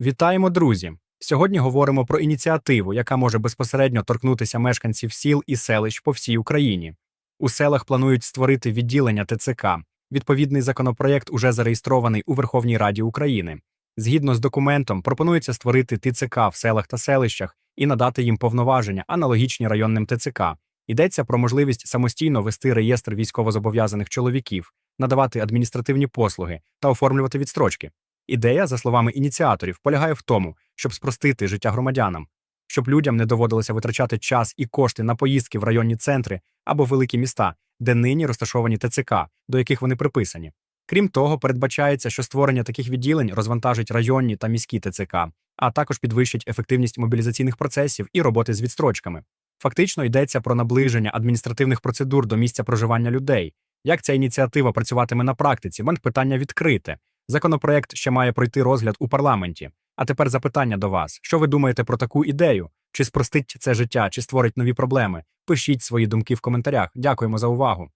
Вітаємо, друзі! Сьогодні говоримо про ініціативу, яка може безпосередньо торкнутися мешканців сіл і селищ по всій Україні. У селах планують створити відділення ТЦК. Відповідний законопроєкт уже зареєстрований у Верховній Раді України. Згідно з документом, пропонується створити ТЦК в селах та селищах і надати їм повноваження, аналогічні районним ТЦК. Йдеться про можливість самостійно вести реєстр військовозобов'язаних чоловіків, надавати адміністративні послуги та оформлювати відстрочки. Ідея, за словами ініціаторів, полягає в тому, щоб спростити життя громадянам, щоб людям не доводилося витрачати час і кошти на поїздки в районні центри або великі міста, де нині розташовані ТЦК, до яких вони приписані. Крім того, передбачається, що створення таких відділень розвантажить районні та міські ТЦК, а також підвищить ефективність мобілізаційних процесів і роботи з відстрочками. Фактично йдеться про наближення адміністративних процедур до місця проживання людей. Як ця ініціатива працюватиме на практиці? Мен питання відкрите. Законопроект ще має пройти розгляд у парламенті. А тепер запитання до вас: що ви думаєте про таку ідею? Чи спростить це життя, чи створить нові проблеми? Пишіть свої думки в коментарях. Дякуємо за увагу.